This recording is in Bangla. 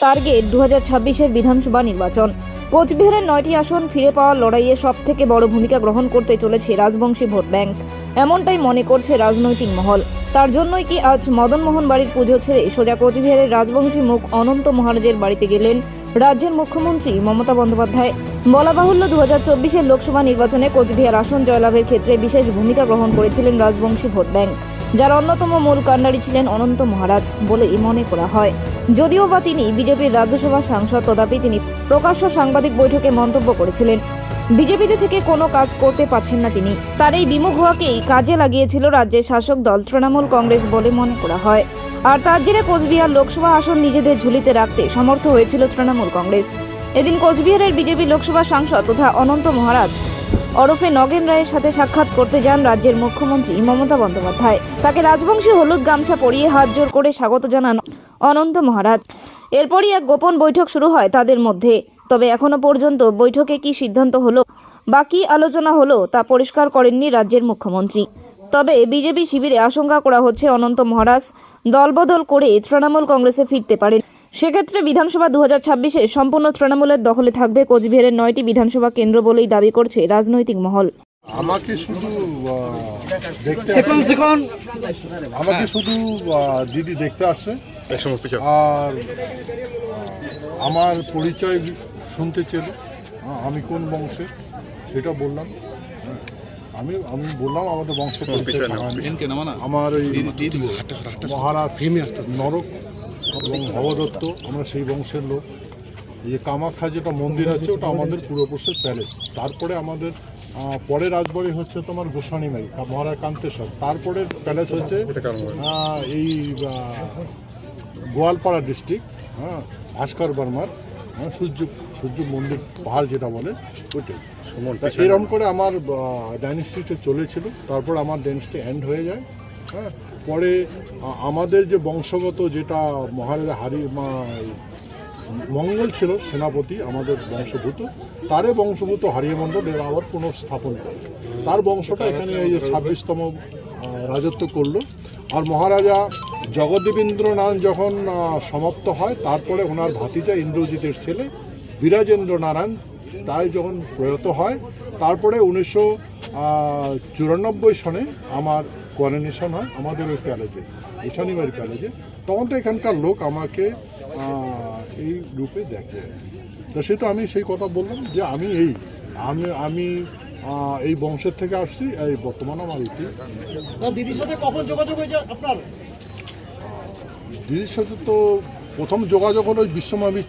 টার্গেট দু হাজার বিধানসভা নির্বাচন। কোচবিহারের নয়টি আসন ফিরে পাওয়ার লড়াইয়ে সব থেকে বড় ভূমিকা গ্রহণ করতে চলেছে রাজবংশী ভোট ব্যাংক। এমনটাই মনে করছে রাজনৈতিক মহল। তার জন্যই কি আজ মদন মোহন বাড়ির পুজো ছেড়ে সোজা কোচবিহারের রাজবংশী মুখ অনন্ত মহারাজের বাড়িতে গেলেন রাজ্যের মুখ্যমন্ত্রী মমতা বন্দ্যোপাধ্যায়। বলা বাহুল্য দু হাজার লোকসভা নির্বাচনে কোচবিহার আসন জয়লাভের ক্ষেত্রে বিশেষ ভূমিকা গ্রহণ করেছিলেন রাজবংশী ভোট ব্যাংক, যার অন্যতম মূল কাণ্ডারি ছিলেন অনন্ত মহারাজ বলেই মনে করা হয়। যদিও বা তিনি বিজেপির রাজ্যসভা সাংসদ, তথাপি তিনি প্রকাশ্য সাংবাদিক বৈঠকে মন্তব্য করেছিলেন। বিজেপিতে থেকে কোনো কাজ করতে পারছেন না তিনি। তার এই বিমুখ হওয়াকেই কাজে লাগিয়েছিল রাজ্যের শাসক দল তৃণমূল কংগ্রেস বলে মনে করা হয়। আর তার জেরে কোচবিহার লোকসভা আসন নিজেদের ঝুলিতে রাখতে সমর্থ হয়েছিল তৃণমূল কংগ্রেস। এদিন কোচবিহারের বিজেপি লোকসভা সাংসদ তথা অনন্ত মহারাজ ওরফে নগেন রায়ের সাথে সাক্ষাৎ করতে যান রাজ্যের মুখ্যমন্ত্রী মমতা বন্দ্যোপাধ্যায়। তাকে রাজবংশী হলুদ গামছা পরিয়ে হাত জোর করে স্বাগত জানান অনন্ত মহারাজ। এরপরই এক গোপন বৈঠক শুরু হয় তাদের মধ্যে। তবে এখনও পর্যন্ত বৈঠকে কি সিদ্ধান্ত হলো বা কী আলোচনা হলো তা পরিষ্কার করেননি রাজ্যের মুখ্যমন্ত্রী। তবে বিজেপি শিবিরে আশঙ্কা করা হচ্ছে অনন্ত মহারাজ দলবদল করে তৃণমূল কংগ্রেসে ফিরতে পারেন। সেক্ষেত্রে বিধানসভা দু হাজার সম্পূর্ণ তৃণমূলের দখলে থাকবে কোচবিহারের নয়টি বিধানসভা কেন্দ্র বলেই দাবি করছে রাজনৈতিক মহল। আমাকে শুধু দেখতে আমাকে শুধু দিদি দেখতে আসছে আর আমার পরিচয় শুনতে চেল। আমি কোন বংশে? সেটা বললাম। আমি আমি বললাম আমাদের বংশ। আমার ওই মহারাজ নরক এবং ভবদত্ত আমরা সেই বংশের লোক। এই যে কামাখ্যা যেটা মন্দির আছে ওটা আমাদের পূর্বপুরুষের প্যালেস তারপরে আমাদের আহ, পরে রাজবাড়ি হচ্ছে তোমার গোস্বানীমারি মহারাজ কান্তেশ্বর তারপরে প্যালেস হচ্ছে এই গোয়ালপাড়া ডিস্ট্রিক্ট হ্যাঁ ভাস্কর বর্মার হ্যাঁ সূর্য সূর্য মন্দির পাহাড় যেটা বলে ওইটাই। এরকম করে আমার ডাইনেস্টিটা চলেছিল তারপর আমার ডাইনেস্টি এন্ড হয়ে যায় হ্যাঁ। পরে আমাদের যে বংশগত যেটা মহারাজা হারি মা- মঙ্গল ছিল সেনাপতি, আমাদের বংশভূত। তারে বংশভূত হারিয়ে মণ্ডল এরা আবার পুনঃস্থাপন করে তার বংশটা এখানে এই যে ছাব্বিশতম রাজত্ব করল। আর মহারাজা জগদেবেন্দ্রনারায়ণ যখন সমাপ্ত হয়, তারপরে ওনার ভাতিজা ইন্দ্রজিতের ছেলে বীরাজেন্দ্র নারায়ণ তাই যখন প্রয়াত হয়, তারপরে উনিশশো চুরানব্বই সনে আমার কোয়ারেনেশন হয় আমাদের ওই প্যালেজে এই শনিবার প্যালেজে। তখন তো এখানকার লোক আমাকে এই রূপে দেখে। তা সে তো আমি সেই কথা বললাম যে আমি এই আমি আমি এই বংশের থেকে আসছি এই বর্তমান আমার ইতি দিদির সাথে কখন যোগাযোগ হয়েছে আপনার? দিদির সাথে তো প্রথম যোগাযোগ হলো ওই বিশ্বমাবি